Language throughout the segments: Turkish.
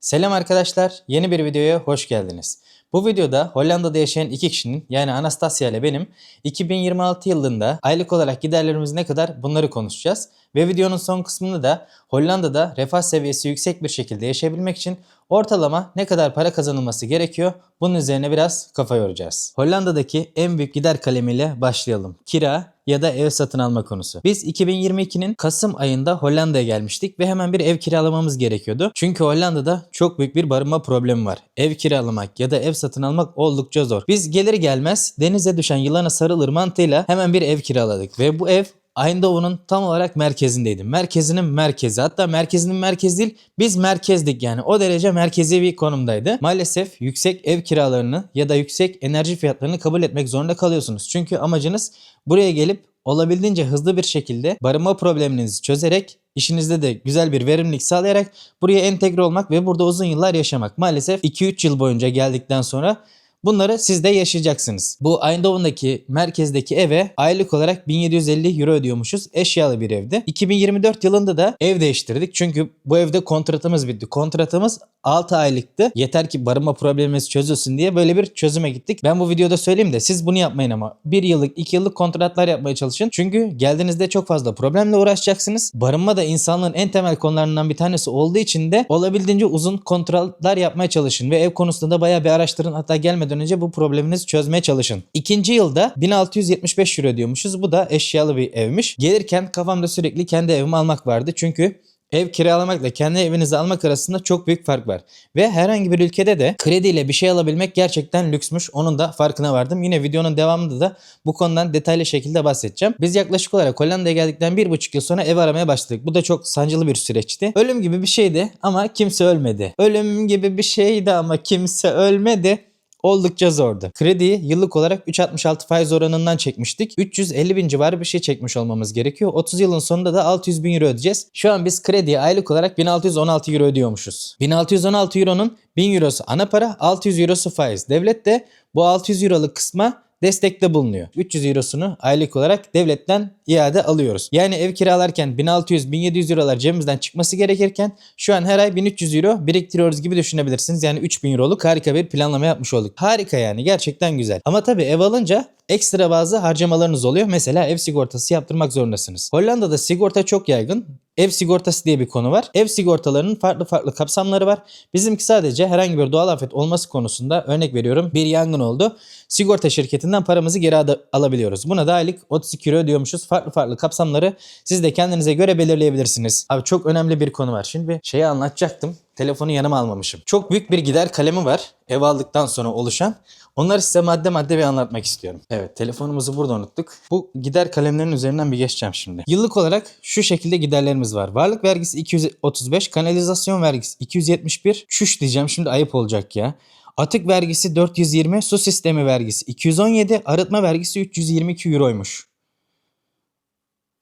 Selam arkadaşlar, yeni bir videoya hoş geldiniz. Bu videoda Hollanda'da yaşayan iki kişinin yani Anastasia ile benim 2026 yılında aylık olarak giderlerimiz ne kadar bunları konuşacağız. Ve videonun son kısmında da Hollanda'da refah seviyesi yüksek bir şekilde yaşayabilmek için ortalama ne kadar para kazanılması gerekiyor bunun üzerine biraz kafa yoracağız. Hollanda'daki en büyük gider kalemiyle başlayalım. Kira ya da ev satın alma konusu. Biz 2022'nin Kasım ayında Hollanda'ya gelmiştik ve hemen bir ev kiralamamız gerekiyordu. Çünkü Hollanda'da çok büyük bir barınma problemi var. Ev kiralamak ya da ev satın almak oldukça zor. Biz gelir gelmez denize düşen yılana sarılır mantığıyla hemen bir ev kiraladık ve bu ev Eindhoven'un tam olarak merkezindeydi. Merkezinin merkezi. Hatta merkezinin merkezi değil biz merkezdik yani. O derece merkezi bir konumdaydı. Maalesef yüksek ev kiralarını ya da yüksek enerji fiyatlarını kabul etmek zorunda kalıyorsunuz. Çünkü amacınız buraya gelip olabildiğince hızlı bir şekilde barınma probleminizi çözerek işinizde de güzel bir verimlilik sağlayarak buraya entegre olmak ve burada uzun yıllar yaşamak. Maalesef 2-3 yıl boyunca geldikten sonra Bunları siz de yaşayacaksınız. Bu Eindhoven'daki merkezdeki eve aylık olarak 1750 euro ödüyormuşuz. Eşyalı bir evde. 2024 yılında da ev değiştirdik. Çünkü bu evde kontratımız bitti. Kontratımız 6 aylıktı. Yeter ki barınma problemimiz çözülsün diye böyle bir çözüme gittik. Ben bu videoda söyleyeyim de siz bunu yapmayın ama. 1 yıllık 2 yıllık kontratlar yapmaya çalışın. Çünkü geldiğinizde çok fazla problemle uğraşacaksınız. Barınma da insanlığın en temel konularından bir tanesi olduğu için de olabildiğince uzun kontratlar yapmaya çalışın. Ve ev konusunda da bayağı bir araştırın. Hatta gelmeden önce bu probleminizi çözmeye çalışın. İkinci yılda 1675 euro ödüyormuşuz. Bu da eşyalı bir evmiş. Gelirken kafamda sürekli kendi evimi almak vardı. Çünkü Ev kiralamakla kendi evinizi almak arasında çok büyük fark var. Ve herhangi bir ülkede de krediyle bir şey alabilmek gerçekten lüksmüş. Onun da farkına vardım. Yine videonun devamında da bu konudan detaylı şekilde bahsedeceğim. Biz yaklaşık olarak Hollanda'ya geldikten bir buçuk yıl sonra ev aramaya başladık. Bu da çok sancılı bir süreçti. Ölüm gibi bir şeydi ama kimse ölmedi. Ölüm gibi bir şeydi ama kimse ölmedi oldukça zordu. Krediyi yıllık olarak 3.66 faiz oranından çekmiştik. 350 bin civarı bir şey çekmiş olmamız gerekiyor. 30 yılın sonunda da 600 bin euro ödeyeceğiz. Şu an biz krediye aylık olarak 1616 euro ödüyormuşuz. 1616 euronun 1000 eurosu ana para 600 eurosu faiz. Devlet de bu 600 euroluk kısma destekte bulunuyor. 300 eurosunu aylık olarak devletten iade alıyoruz. Yani ev kiralarken 1600-1700 eurolar cebimizden çıkması gerekirken şu an her ay 1300 euro biriktiriyoruz gibi düşünebilirsiniz. Yani 3000 euroluk harika bir planlama yapmış olduk. Harika yani gerçekten güzel. Ama tabii ev alınca ekstra bazı harcamalarınız oluyor. Mesela ev sigortası yaptırmak zorundasınız. Hollanda'da sigorta çok yaygın. Ev sigortası diye bir konu var. Ev sigortalarının farklı farklı kapsamları var. Bizimki sadece herhangi bir doğal afet olması konusunda örnek veriyorum bir yangın oldu. Sigorta şirketinden paramızı geri alabiliyoruz. Buna da aylık 32 euro ödüyormuşuz. Farklı farklı kapsamları siz de kendinize göre belirleyebilirsiniz. Abi çok önemli bir konu var. Şimdi şeyi anlatacaktım. Telefonu yanıma almamışım. Çok büyük bir gider kalemi var ev aldıktan sonra oluşan. Onları size madde madde bir anlatmak istiyorum. Evet telefonumuzu burada unuttuk. Bu gider kalemlerinin üzerinden bir geçeceğim şimdi. Yıllık olarak şu şekilde giderlerimiz var. Varlık vergisi 235, kanalizasyon vergisi 271. Çüş diyeceğim şimdi ayıp olacak ya. Atık vergisi 420, su sistemi vergisi 217, arıtma vergisi 322 euroymuş.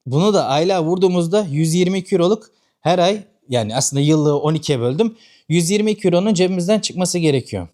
Bunu da aylığa vurduğumuzda 122 euroluk her ay yani aslında yıllığı 12'ye böldüm. 122 euronun cebimizden çıkması gerekiyor.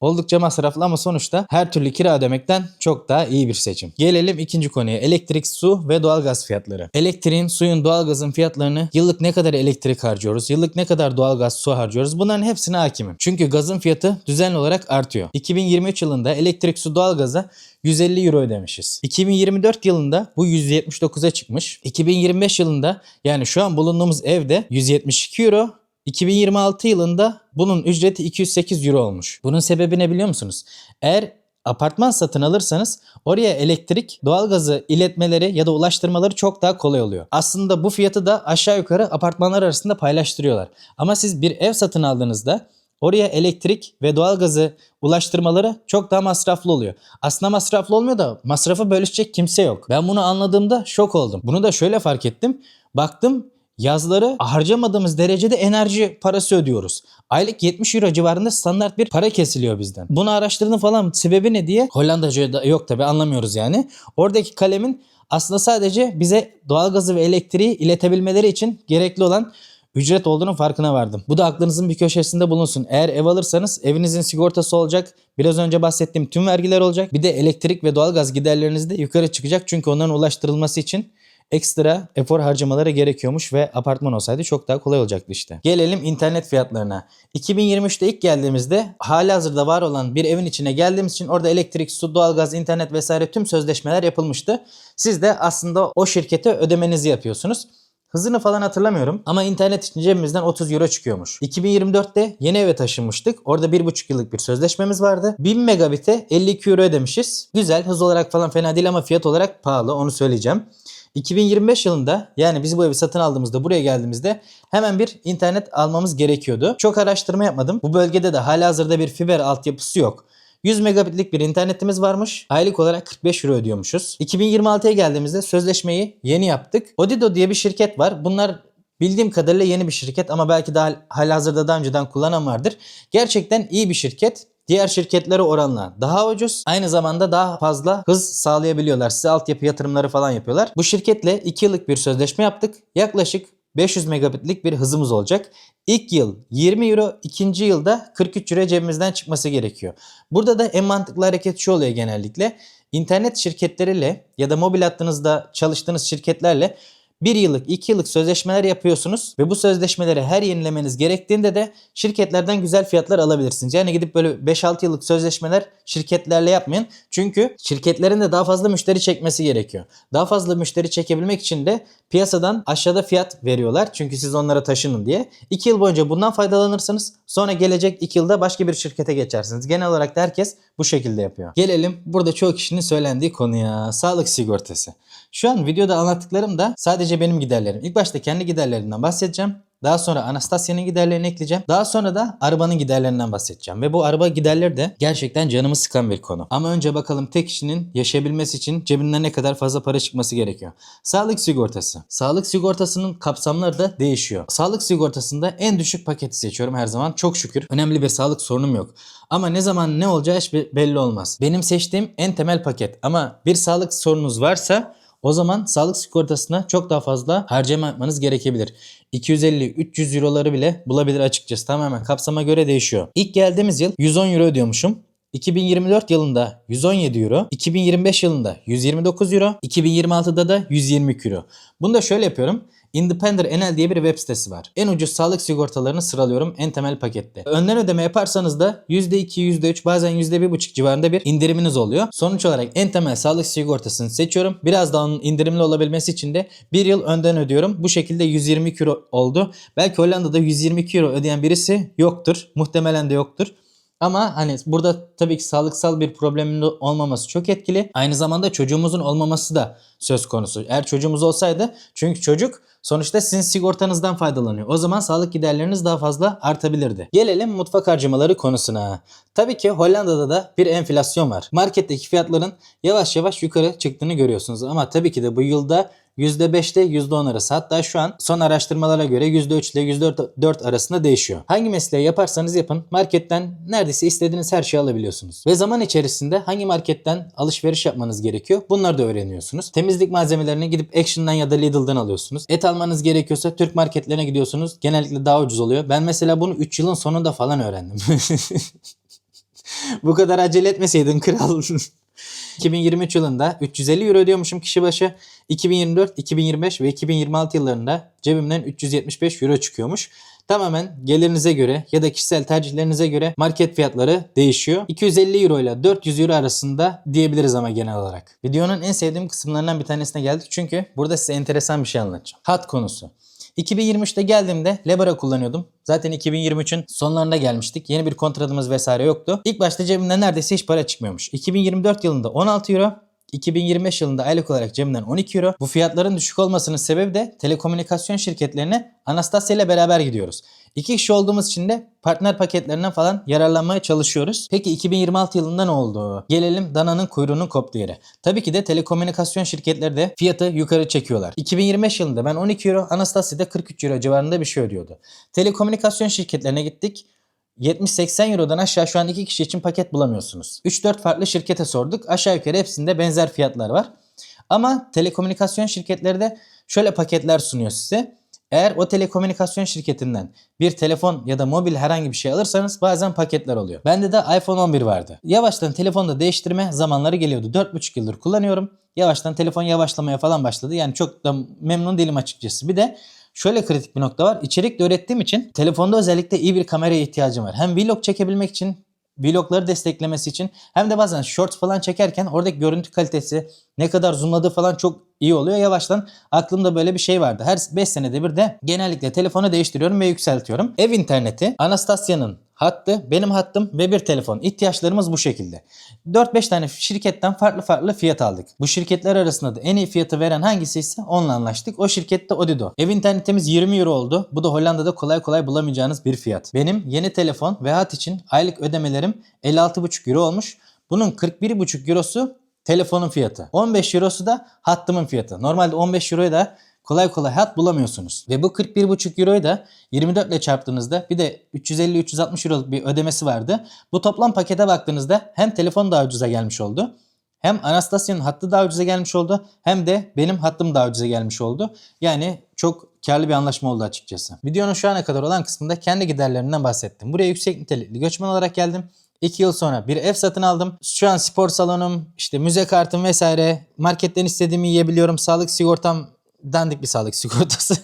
Oldukça masraflı ama sonuçta her türlü kira ödemekten çok daha iyi bir seçim. Gelelim ikinci konuya. Elektrik, su ve doğalgaz fiyatları. Elektriğin, suyun, doğalgazın fiyatlarını yıllık ne kadar elektrik harcıyoruz, yıllık ne kadar doğalgaz, su harcıyoruz bunların hepsine hakimim. Çünkü gazın fiyatı düzenli olarak artıyor. 2023 yılında elektrik, su, doğalgaza 150 euro ödemişiz. 2024 yılında bu 179'a çıkmış. 2025 yılında yani şu an bulunduğumuz evde 172 euro 2026 yılında bunun ücreti 208 euro olmuş. Bunun sebebi ne biliyor musunuz? Eğer apartman satın alırsanız oraya elektrik, doğalgazı iletmeleri ya da ulaştırmaları çok daha kolay oluyor. Aslında bu fiyatı da aşağı yukarı apartmanlar arasında paylaştırıyorlar. Ama siz bir ev satın aldığınızda oraya elektrik ve doğalgazı ulaştırmaları çok daha masraflı oluyor. Aslında masraflı olmuyor da masrafı bölüşecek kimse yok. Ben bunu anladığımda şok oldum. Bunu da şöyle fark ettim. Baktım yazları harcamadığımız derecede enerji parası ödüyoruz. Aylık 70 euro civarında standart bir para kesiliyor bizden. Bunu araştırdım falan sebebi ne diye Hollandaca da yok tabi anlamıyoruz yani. Oradaki kalemin aslında sadece bize doğalgazı ve elektriği iletebilmeleri için gerekli olan ücret olduğunun farkına vardım. Bu da aklınızın bir köşesinde bulunsun. Eğer ev alırsanız evinizin sigortası olacak. Biraz önce bahsettiğim tüm vergiler olacak. Bir de elektrik ve doğalgaz giderleriniz de yukarı çıkacak. Çünkü onların ulaştırılması için ekstra efor harcamaları gerekiyormuş ve apartman olsaydı çok daha kolay olacaktı işte. Gelelim internet fiyatlarına. 2023'te ilk geldiğimizde hali hazırda var olan bir evin içine geldiğimiz için orada elektrik, su, doğalgaz, internet vesaire tüm sözleşmeler yapılmıştı. Siz de aslında o şirkete ödemenizi yapıyorsunuz. Hızını falan hatırlamıyorum ama internet için cebimizden 30 euro çıkıyormuş. 2024'te yeni eve taşınmıştık. Orada 1,5 yıllık bir sözleşmemiz vardı. 1000 megabit'e 52 euro ödemişiz. Güzel hız olarak falan fena değil ama fiyat olarak pahalı onu söyleyeceğim. 2025 yılında yani biz bu evi satın aldığımızda buraya geldiğimizde hemen bir internet almamız gerekiyordu. Çok araştırma yapmadım. Bu bölgede de halihazırda bir fiber altyapısı yok. 100 megabitlik bir internetimiz varmış. Aylık olarak 45 euro ödüyormuşuz. 2026'ya geldiğimizde sözleşmeyi yeni yaptık. Odido diye bir şirket var. Bunlar bildiğim kadarıyla yeni bir şirket ama belki daha halihazırda daha önceden kullanan vardır. Gerçekten iyi bir şirket. Diğer şirketlere oranla daha ucuz. Aynı zamanda daha fazla hız sağlayabiliyorlar. Size altyapı yatırımları falan yapıyorlar. Bu şirketle 2 yıllık bir sözleşme yaptık. Yaklaşık 500 megabitlik bir hızımız olacak. İlk yıl 20 euro, ikinci yılda 43 euro cebimizden çıkması gerekiyor. Burada da en mantıklı hareket şu oluyor genellikle. İnternet şirketleriyle ya da mobil hattınızda çalıştığınız şirketlerle bir yıllık, iki yıllık sözleşmeler yapıyorsunuz ve bu sözleşmeleri her yenilemeniz gerektiğinde de şirketlerden güzel fiyatlar alabilirsiniz. Yani gidip böyle 5-6 yıllık sözleşmeler şirketlerle yapmayın. Çünkü şirketlerin de daha fazla müşteri çekmesi gerekiyor. Daha fazla müşteri çekebilmek için de piyasadan aşağıda fiyat veriyorlar. Çünkü siz onlara taşının diye. 2 yıl boyunca bundan faydalanırsınız. Sonra gelecek 2 yılda başka bir şirkete geçersiniz. Genel olarak da herkes bu şekilde yapıyor. Gelelim burada çoğu kişinin söylendiği konuya. Sağlık sigortası. Şu an videoda anlattıklarım da sadece benim giderlerim. İlk başta kendi giderlerimden bahsedeceğim. Daha sonra Anastasya'nın giderlerini ekleyeceğim. Daha sonra da arabanın giderlerinden bahsedeceğim. Ve bu araba giderleri de gerçekten canımı sıkan bir konu. Ama önce bakalım tek kişinin yaşayabilmesi için cebinden ne kadar fazla para çıkması gerekiyor. Sağlık sigortası. Sağlık sigortasının kapsamları da değişiyor. Sağlık sigortasında en düşük paketi seçiyorum her zaman. Çok şükür. Önemli bir sağlık sorunum yok. Ama ne zaman ne olacağı hiç belli olmaz. Benim seçtiğim en temel paket. Ama bir sağlık sorunuz varsa o zaman sağlık sigortasına çok daha fazla harcama yapmanız gerekebilir. 250-300 euroları bile bulabilir açıkçası. Tamamen kapsama göre değişiyor. İlk geldiğimiz yıl 110 euro ödüyormuşum. 2024 yılında 117 euro, 2025 yılında 129 euro, 2026'da da 120 euro. Bunu da şöyle yapıyorum. Independent Enel diye bir web sitesi var. En ucuz sağlık sigortalarını sıralıyorum en temel pakette. Önden ödeme yaparsanız da %2, %3 bazen %1,5 civarında bir indiriminiz oluyor. Sonuç olarak en temel sağlık sigortasını seçiyorum. Biraz daha onun indirimli olabilmesi için de bir yıl önden ödüyorum. Bu şekilde 120 euro oldu. Belki Hollanda'da 120 euro ödeyen birisi yoktur. Muhtemelen de yoktur. Ama hani burada tabii ki sağlıksal bir problemin olmaması çok etkili. Aynı zamanda çocuğumuzun olmaması da söz konusu. Eğer çocuğumuz olsaydı çünkü çocuk sonuçta sizin sigortanızdan faydalanıyor. O zaman sağlık giderleriniz daha fazla artabilirdi. Gelelim mutfak harcamaları konusuna. Tabii ki Hollanda'da da bir enflasyon var. Marketteki fiyatların yavaş yavaş yukarı çıktığını görüyorsunuz. Ama tabii ki de bu yılda %5 ile %10 arası. Hatta şu an son araştırmalara göre %3 ile %4 arasında değişiyor. Hangi mesleği yaparsanız yapın marketten neredeyse istediğiniz her şeyi alabiliyorsunuz. Ve zaman içerisinde hangi marketten alışveriş yapmanız gerekiyor bunları da öğreniyorsunuz. Temizlik malzemelerini gidip Action'dan ya da Lidl'dan alıyorsunuz. Et almanız gerekiyorsa Türk marketlerine gidiyorsunuz. Genellikle daha ucuz oluyor. Ben mesela bunu 3 yılın sonunda falan öğrendim. Bu kadar acele etmeseydin kral. 2023 yılında 350 euro ödüyormuşum kişi başı. 2024, 2025 ve 2026 yıllarında cebimden 375 euro çıkıyormuş. Tamamen gelirinize göre ya da kişisel tercihlerinize göre market fiyatları değişiyor. 250 euro ile 400 euro arasında diyebiliriz ama genel olarak. Videonun en sevdiğim kısımlarından bir tanesine geldik çünkü burada size enteresan bir şey anlatacağım. Hat konusu. 2023'te geldiğimde Lebara kullanıyordum. Zaten 2023'ün sonlarında gelmiştik. Yeni bir kontratımız vesaire yoktu. İlk başta cebimden neredeyse hiç para çıkmıyormuş. 2024 yılında 16 euro, 2025 yılında aylık olarak cebimden 12 euro. Bu fiyatların düşük olmasının sebebi de telekomünikasyon şirketlerine Anastasia ile beraber gidiyoruz. İki kişi olduğumuz için de partner paketlerinden falan yararlanmaya çalışıyoruz. Peki 2026 yılında ne oldu? Gelelim dananın kuyruğunun koptuğu yere. Tabii ki de telekomünikasyon şirketleri de fiyatı yukarı çekiyorlar. 2025 yılında ben 12 euro, Anastasia'da 43 euro civarında bir şey ödüyordu. Telekomünikasyon şirketlerine gittik. 70-80 Euro'dan aşağı şu an iki kişi için paket bulamıyorsunuz. 3-4 farklı şirkete sorduk. Aşağı yukarı hepsinde benzer fiyatlar var. Ama telekomünikasyon şirketleri de şöyle paketler sunuyor size. Eğer o telekomünikasyon şirketinden bir telefon ya da mobil herhangi bir şey alırsanız bazen paketler oluyor. Bende de iPhone 11 vardı. Yavaştan telefonda değiştirme zamanları geliyordu. 4,5 yıldır kullanıyorum. yavaştan telefon yavaşlamaya falan başladı. Yani çok da memnun değilim açıkçası. Bir de şöyle kritik bir nokta var. İçerik de ürettiğim için telefonda özellikle iyi bir kameraya ihtiyacım var. Hem vlog çekebilmek için vlogları desteklemesi için hem de bazen shorts falan çekerken oradaki görüntü kalitesi ne kadar zoomladığı falan çok iyi oluyor. Yavaştan aklımda böyle bir şey vardı. Her 5 senede bir de genellikle telefonu değiştiriyorum ve yükseltiyorum. Ev interneti Anastasia'nın hattı, benim hattım ve bir telefon. İhtiyaçlarımız bu şekilde. 4-5 tane şirketten farklı farklı fiyat aldık. Bu şirketler arasında da en iyi fiyatı veren hangisi ise onunla anlaştık. O şirkette Odido. Ev internetimiz 20 euro oldu. Bu da Hollanda'da kolay kolay bulamayacağınız bir fiyat. Benim yeni telefon ve hat için aylık ödemelerim 56,5 euro olmuş. Bunun 41,5 eurosu telefonun fiyatı. 15 eurosu da hattımın fiyatı. Normalde 15 euroya da kolay kolay hat bulamıyorsunuz. Ve bu 41,5 euroyu da 24 ile çarptığınızda bir de 350-360 euroluk bir ödemesi vardı. Bu toplam pakete baktığınızda hem telefon daha ucuza gelmiş oldu. Hem Anastasia'nın hattı daha ucuza gelmiş oldu. Hem de benim hattım daha ucuza gelmiş oldu. Yani çok karlı bir anlaşma oldu açıkçası. Videonun şu ana kadar olan kısmında kendi giderlerimden bahsettim. Buraya yüksek nitelikli göçmen olarak geldim. 2 yıl sonra bir ev satın aldım. Şu an spor salonum, işte müze kartım vesaire. Marketten istediğimi yiyebiliyorum. Sağlık sigortam dandik bir sağlık sigortası.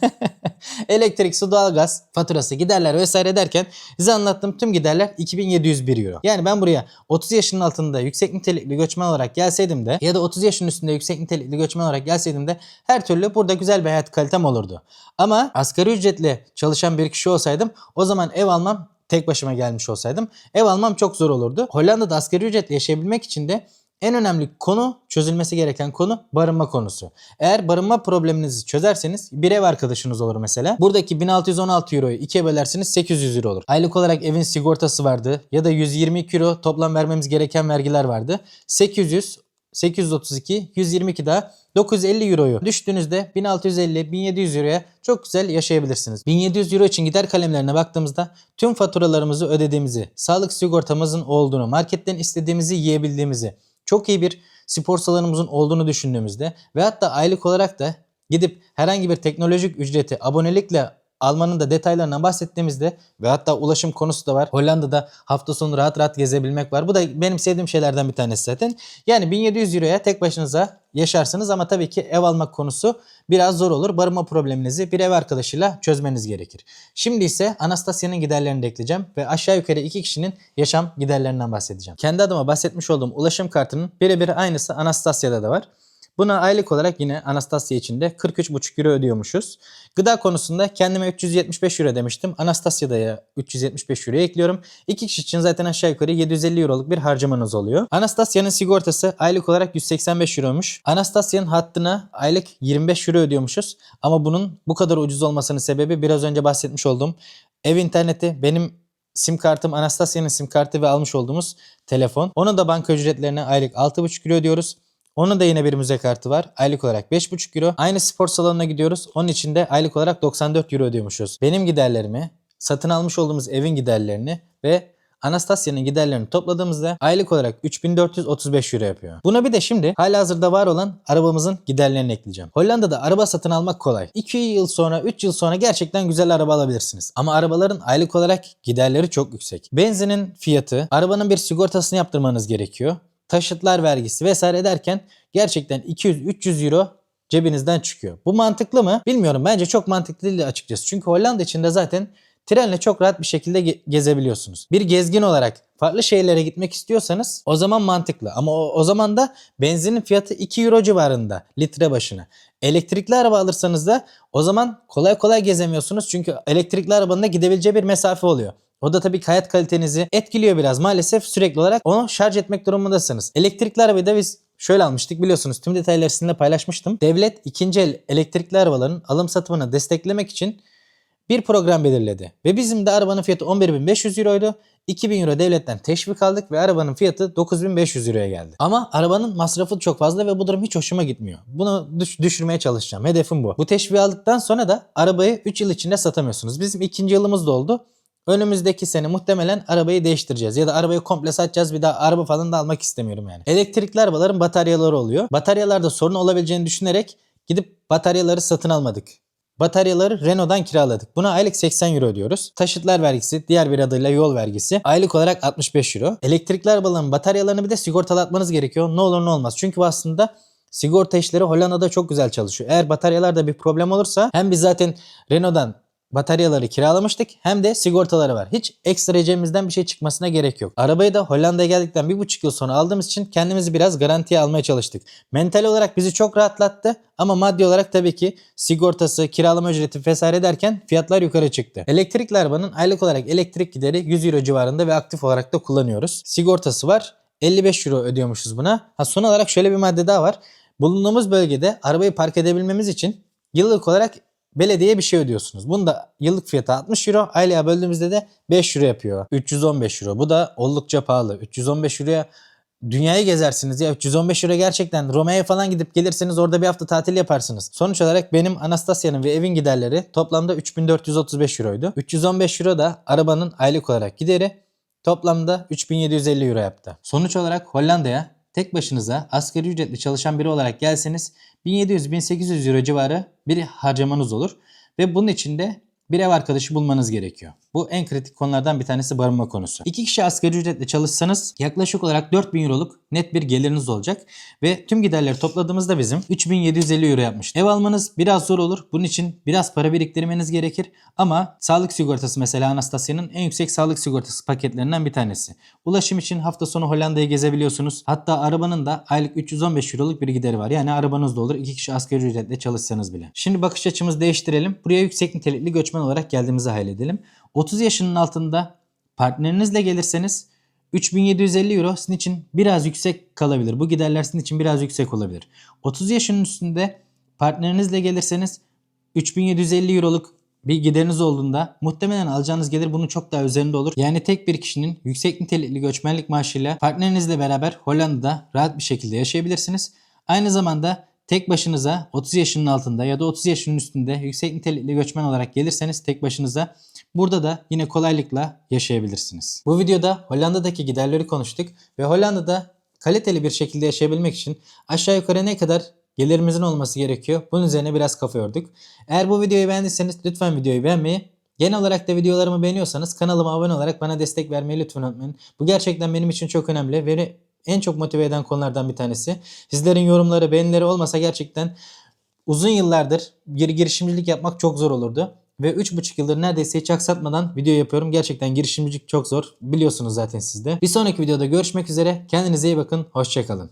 Elektrik, su, doğalgaz faturası, giderler vesaire derken size anlattığım tüm giderler 2701 euro. Yani ben buraya 30 yaşının altında yüksek nitelikli göçmen olarak gelseydim de ya da 30 yaşın üstünde yüksek nitelikli göçmen olarak gelseydim de her türlü burada güzel bir hayat kalitem olurdu. Ama asgari ücretle çalışan bir kişi olsaydım o zaman ev almam tek başıma gelmiş olsaydım ev almam çok zor olurdu. Hollanda'da asgari ücretle yaşayabilmek için de en önemli konu çözülmesi gereken konu barınma konusu. Eğer barınma probleminizi çözerseniz bir ev arkadaşınız olur mesela. Buradaki 1616 euroyu ikiye bölersiniz 800 euro olur. Aylık olarak evin sigortası vardı ya da 122 euro toplam vermemiz gereken vergiler vardı. 800 832, 122 daha 950 euroyu düştüğünüzde 1650, 1700 euroya çok güzel yaşayabilirsiniz. 1700 euro için gider kalemlerine baktığımızda tüm faturalarımızı ödediğimizi, sağlık sigortamızın olduğunu, marketten istediğimizi yiyebildiğimizi, çok iyi bir spor salonumuzun olduğunu düşündüğümüzde ve hatta aylık olarak da gidip herhangi bir teknolojik ücreti abonelikle almanın da detaylarından bahsettiğimizde ve hatta ulaşım konusu da var. Hollanda'da hafta sonu rahat rahat gezebilmek var. Bu da benim sevdiğim şeylerden bir tanesi zaten. Yani 1700 euroya tek başınıza yaşarsınız ama tabii ki ev almak konusu biraz zor olur. Barınma probleminizi bir ev arkadaşıyla çözmeniz gerekir. Şimdi ise Anastasia'nın giderlerini de ekleyeceğim ve aşağı yukarı iki kişinin yaşam giderlerinden bahsedeceğim. Kendi adıma bahsetmiş olduğum ulaşım kartının birebir aynısı Anastasia'da da var. Buna aylık olarak yine Anastasia için de 43,5 euro ödüyormuşuz. Gıda konusunda kendime 375 euro demiştim. Anastasia'da ya 375 euro ekliyorum. İki kişi için zaten aşağı yukarı 750 euroluk bir harcamanız oluyor. Anastasia'nın sigortası aylık olarak 185 euroymuş. Anastasia'nın hattına aylık 25 euro ödüyormuşuz. Ama bunun bu kadar ucuz olmasının sebebi biraz önce bahsetmiş olduğum ev interneti benim sim kartım Anastasia'nın sim kartı ve almış olduğumuz telefon. Onun da banka ücretlerine aylık 6,5 euro ödüyoruz. Onun da yine bir müze kartı var. Aylık olarak 5,5 euro. Aynı spor salonuna gidiyoruz. Onun için de aylık olarak 94 euro ödüyormuşuz. Benim giderlerimi, satın almış olduğumuz evin giderlerini ve Anastasia'nın giderlerini topladığımızda aylık olarak 3435 euro yapıyor. Buna bir de şimdi hala hazırda var olan arabamızın giderlerini ekleyeceğim. Hollanda'da araba satın almak kolay. 2 yıl sonra 3 yıl sonra gerçekten güzel araba alabilirsiniz. Ama arabaların aylık olarak giderleri çok yüksek. Benzinin fiyatı, arabanın bir sigortasını yaptırmanız gerekiyor taşıtlar vergisi vesaire derken gerçekten 200-300 euro cebinizden çıkıyor. Bu mantıklı mı? Bilmiyorum. Bence çok mantıklı değil açıkçası. Çünkü Hollanda içinde zaten trenle çok rahat bir şekilde ge- gezebiliyorsunuz. Bir gezgin olarak farklı şehirlere gitmek istiyorsanız o zaman mantıklı. Ama o, o zaman da benzinin fiyatı 2 euro civarında litre başına. Elektrikli araba alırsanız da o zaman kolay kolay gezemiyorsunuz. Çünkü elektrikli arabanın da gidebileceği bir mesafe oluyor. O da tabii hayat kalitenizi etkiliyor biraz. Maalesef sürekli olarak onu şarj etmek durumundasınız. Elektrikli arabayı da biz şöyle almıştık biliyorsunuz. Tüm detayları sizinle paylaşmıştım. Devlet ikinci el elektrikli arabaların alım satımını desteklemek için bir program belirledi. Ve bizim de arabanın fiyatı 11.500 euroydu. 2000 euro devletten teşvik aldık ve arabanın fiyatı 9500 euroya geldi. Ama arabanın masrafı çok fazla ve bu durum hiç hoşuma gitmiyor. Bunu düş- düşürmeye çalışacağım. Hedefim bu. Bu teşviği aldıktan sonra da arabayı 3 yıl içinde satamıyorsunuz. Bizim ikinci yılımız da oldu. Önümüzdeki sene muhtemelen arabayı değiştireceğiz ya da arabayı komple satacağız bir daha araba falan da almak istemiyorum yani. Elektrikli arabaların bataryaları oluyor. Bataryalarda sorun olabileceğini düşünerek gidip bataryaları satın almadık. Bataryaları Renault'dan kiraladık. Buna aylık 80 euro ödüyoruz. Taşıtlar vergisi, diğer bir adıyla yol vergisi aylık olarak 65 euro. Elektrikli arabaların bataryalarını bir de sigortalatmanız gerekiyor. Ne olur ne olmaz. Çünkü bu aslında sigorta işleri Hollanda'da çok güzel çalışıyor. Eğer bataryalarda bir problem olursa hem biz zaten Renault'dan bataryaları kiralamıştık hem de sigortaları var. Hiç ekstra cebimizden bir şey çıkmasına gerek yok. Arabayı da Hollanda'ya geldikten bir buçuk yıl sonra aldığımız için kendimizi biraz garantiye almaya çalıştık. Mental olarak bizi çok rahatlattı ama maddi olarak tabii ki sigortası, kiralama ücreti vesaire derken fiyatlar yukarı çıktı. Elektrikli arabanın aylık olarak elektrik gideri 100 euro civarında ve aktif olarak da kullanıyoruz. Sigortası var. 55 euro ödüyormuşuz buna. Ha, son olarak şöyle bir madde daha var. Bulunduğumuz bölgede arabayı park edebilmemiz için yıllık olarak belediye bir şey ödüyorsunuz. Bunun da yıllık fiyatı 60 euro. Aylığa böldüğümüzde de 5 euro yapıyor. 315 euro. Bu da oldukça pahalı. 315 euroya dünyayı gezersiniz ya 315 euro gerçekten Roma'ya falan gidip gelirseniz orada bir hafta tatil yaparsınız. Sonuç olarak benim Anastasya'nın ve evin giderleri toplamda 3435 euroydu. 315 euro da arabanın aylık olarak gideri toplamda 3750 euro yaptı. Sonuç olarak Hollanda'ya tek başınıza asgari ücretli çalışan biri olarak gelseniz 1700-1800 euro civarı bir harcamanız olur. Ve bunun için de bir ev arkadaşı bulmanız gerekiyor. Bu en kritik konulardan bir tanesi barınma konusu. İki kişi asgari ücretle çalışsanız yaklaşık olarak 4000 euroluk net bir geliriniz olacak. Ve tüm giderleri topladığımızda bizim 3750 euro yapmış. Ev almanız biraz zor olur. Bunun için biraz para biriktirmeniz gerekir. Ama sağlık sigortası mesela Anastasya'nın en yüksek sağlık sigortası paketlerinden bir tanesi. Ulaşım için hafta sonu Hollanda'yı gezebiliyorsunuz. Hatta arabanın da aylık 315 euroluk bir gideri var. Yani arabanız da olur. iki kişi asgari ücretle çalışsanız bile. Şimdi bakış açımızı değiştirelim. Buraya yüksek nitelikli göçmen olarak geldiğimizi hayal edelim. 30 yaşının altında partnerinizle gelirseniz 3750 euro sizin için biraz yüksek kalabilir. Bu giderler sizin için biraz yüksek olabilir. 30 yaşının üstünde partnerinizle gelirseniz 3750 euroluk bir gideriniz olduğunda muhtemelen alacağınız gelir bunun çok daha üzerinde olur. Yani tek bir kişinin yüksek nitelikli göçmenlik maaşıyla partnerinizle beraber Hollanda'da rahat bir şekilde yaşayabilirsiniz. Aynı zamanda tek başınıza 30 yaşının altında ya da 30 yaşının üstünde yüksek nitelikli göçmen olarak gelirseniz tek başınıza burada da yine kolaylıkla yaşayabilirsiniz. Bu videoda Hollanda'daki giderleri konuştuk ve Hollanda'da kaliteli bir şekilde yaşayabilmek için aşağı yukarı ne kadar gelirimizin olması gerekiyor? Bunun üzerine biraz kafa yorduk. Eğer bu videoyu beğendiyseniz lütfen videoyu beğenmeyi, genel olarak da videolarımı beğeniyorsanız kanalıma abone olarak bana destek vermeyi lütfen unutmayın. Bu gerçekten benim için çok önemli ve en çok motive eden konulardan bir tanesi. Sizlerin yorumları, beğenileri olmasa gerçekten uzun yıllardır gir girişimcilik yapmak çok zor olurdu. Ve 3,5 yıldır neredeyse hiç aksatmadan video yapıyorum. Gerçekten girişimcilik çok zor. Biliyorsunuz zaten sizde. Bir sonraki videoda görüşmek üzere. Kendinize iyi bakın. Hoşçakalın.